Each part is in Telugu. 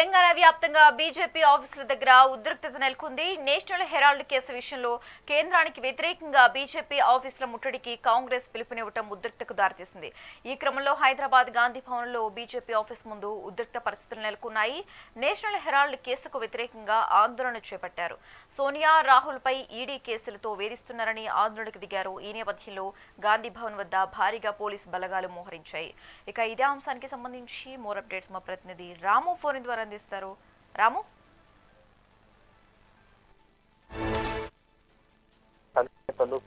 తెలంగాణ వ్యాప్తంగా బీజేపీ ఆఫీసుల దగ్గర ఉద్రిక్తత నెలకొంది. నేషనల్ హెరాల్డ్ కేసు విషయంలో కేంద్రానికి వ్యతిరేకంగా బీజేపీ ఆఫీసుల ముట్టడికి కాంగ్రెస్ పిలుపునివ్వటం ఉద్రిక్తకు దారితీసింది. ఈ క్రమంలో హైదరాబాద్ గాంధీ భవన్లో బీజేపీ ఆఫీస్ ముందు ఉద్రిక్త పరిస్థితులు నెలకొన్నాయి. నేషనల్ హెరాల్డ్ కేసుకు వ్యతిరేకంగా ఆందోళన చేపట్టారు. సోనియా రాహుల్పై ఈడీ కేసులతో వేధిస్తున్నారని ఆందోళనకు దిగారు. ఈ నేపథ్యంలో గాంధీ భవన్ వద్ద భారీగా పోలీస్ బలగాలు మోహరించాయి. ఇక ఇదే అంశానికి సంబంధించి మోర్ అప్డేట్స్ మా ప్రతినిధి రాము ఫోన్ ద్వారా అందిస్తారు రాము?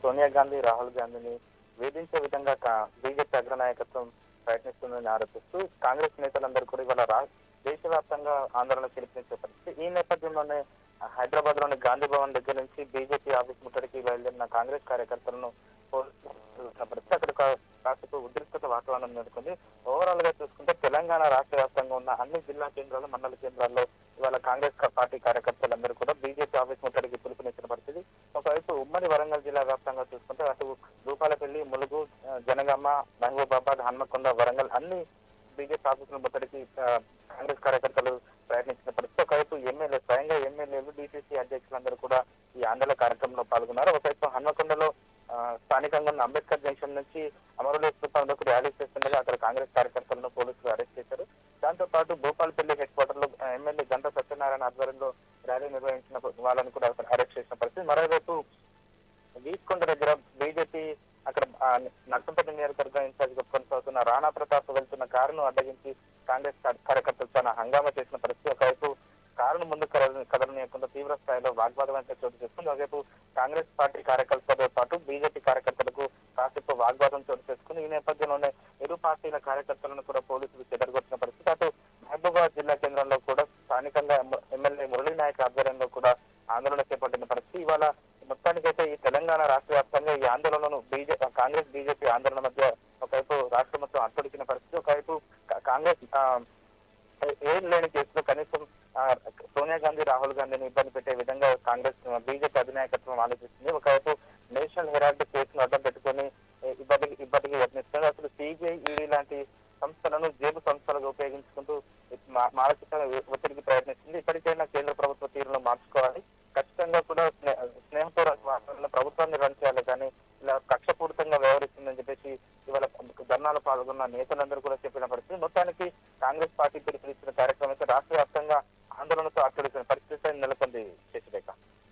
సోనియా గాంధీ రాహుల్ గాంధీని వేధించే విధంగా బీజేపీ అగ్రనాయకత్వం ప్రయత్నిస్తుందని ఆరోపిస్తూ కాంగ్రెస్ నేతలందరూ కూడా ఇవాళ రా దేశవ్యాప్తంగా ఆందోళన పిలుపునిచ్చే పరిస్థితి ఈ నేపథ్యంలోనే హైదరాబాద్లోని గాంధీ భవన్ దగ్గర నుంచి బీజేపీ ఆఫీస్ ముట్టడికి బయలుదేరిన కాంగ్రెస్ కార్యకర్తలను పరిస్థితి అక్కడ ఉద్రిక్తత వాతావరణం నెలకొంది. ఓవరాల్గా చూసుకుంటే తెలంగాణ రాష్ట్ర వ్యాప్తంగా ఉన్న అన్ని జిల్లా కేంద్రాలు మండల కేంద్రాల్లో ఇవాళ కాంగ్రెస్ పార్టీ కార్యకర్తలందరూ కూడా బీజేపీ ఆఫీస్ ముట్టడికి పిలుపునిచ్చిన పరిస్థితి. ఒకవైపు ఉమ్మడి వరంగల్ జిల్లా వ్యాప్తంగా చూసుకుంటే అటు రూపాలపల్లి ములుగు జనగామ మహబూబాబాద్ హన్మకొండ వరంగల్ అన్ని బీజేపీ ఆఫీసుల ముట్టడికి కాంగ్రెస్ కార్యకర్తలు ప్రయత్నించిన పరిస్థితి. ఒకవైపు ఎమ్మెల్యే స్వయంగా ఎమ్మెల్యేలు డిసిసి అధ్యక్షులందరూ కూడా ఈ ఆందోళన కార్యక్రమంలో పాల్గొన్నారు. ఒకవైపు హన్మకొండలో స్థానికంగా ఉన్న అంబేద్కర్ జంక్షన్ నుంచి అమరుల స్థూపంలోకి ర్యాలీ చేస్తుండగా అక్కడ కాంగ్రెస్ కార్యకర్తలను పోలీసులు అరెస్ట్ చేశారు. దాంతో పాటు భూపాలపల్లి హెడ్ క్వార్టర్లో ఎమ్మెల్యే గంట సత్యనారాయణ ఆధ్వర్యంలో ర్యాలీ నిర్వహించిన వాళ్ళని కూడా అరెస్ట్ చేసిన పరిస్థితి. మరోవైపు వీస్కొండ దగ్గర బీజేపీ అక్కడ ఆ, నియోజకవర్గం ఇన్ఛార్జ్గా కొనసాగుతున్న రాణా ప్రతాప్ వెళ్తున్న కారును అడ్డగించి కాంగ్రెస్ కార్యకర్తలు చాలా హంగామా చేసిన పరిస్థితి కొంత తీవ్ర స్థాయిలో వాగ్వాదం అయితే చోటు చేసుకుంది ఒకవైపు కాంగ్రెస్ పార్టీ కార్యకర్తలతో పాటు బీజేపీ కార్యకర్తలకు కాసేపు వాగ్వాదం చోటు చేసుకుంది ఈ నేపథ్యంలోనే ఇరు పార్టీల కార్యకర్తలను కూడా పోలీసులు చెదరగొట్టిన పరిస్థితి. అటు మహబూబాబాద్ జిల్లా కేంద్రంలో కూడా స్థానికంగా ఎమ్మెల్యే మురళీ నాయక్ ఆధ్వర్యంలో కూడా ఆందోళన చేపట్టిన పరిస్థితి. ఇవాళ మొత్తానికైతే ఈ తెలంగాణ రాష్ట్ర వ్యాప్తంగా ఈ ఆందోళనను బీజేపీ కాంగ్రెస్ బీజేపీ ఆందోళన మధ్య ఒకవైపు రాష్ట్రం మొత్తం అట్టుడికిన పరిస్థితి ఒకవైపు కాంగ్రెస్ ఆ, ఏం లేని కేసులో కనీసం సోనియా గాంధీ రాహుల్ గాంధీని ఇబ్బంది పెట్టే విధంగా కాంగ్రెస్ బీజేపీ అధినాయకత్వం ఆలోచిస్తుంది. ఒకవైపు నేషనల్ హెరాల్డ్ కేసును అడ్డం పెట్టుకొని ఇబ్బందికి ఇబ్బందికి యత్నిస్తుంది అసలు సిబిఐ ఈడీ లాంటి సంస్థలను జేబు సంస్థలుగా ఉపయోగించుకుంటూ మా- మానసిక ఒత్తిడికి ప్రయత్నిస్తుంది. ఇప్పటికైనా కేంద్ర ప్రభుత్వ తీరును మార్చుకోవాలి. ఖచ్చితంగా కూడా స్నే- స్నేహపూర్వక ప్రభుత్వాన్ని రన్ చేయాలి. కానీ ఇలా కక్షపూరితంగా వ్యవహరిస్తుందని చెప్పేసి ఇవాళ ధర్నాలు పాల్గొన్న నేతలందరూ కూడా చెప్పిన పరిస్థితి. మొత్తానికి కాంగ్రెస్ పార్టీ పిలుపునిచ్చిన కార్యక్రమం అయితే రాష్ట్ర వ్యాప్తంగా ఆందోళనతో అక్కడ పరిస్థితి నెలకొంది శశిరేఖ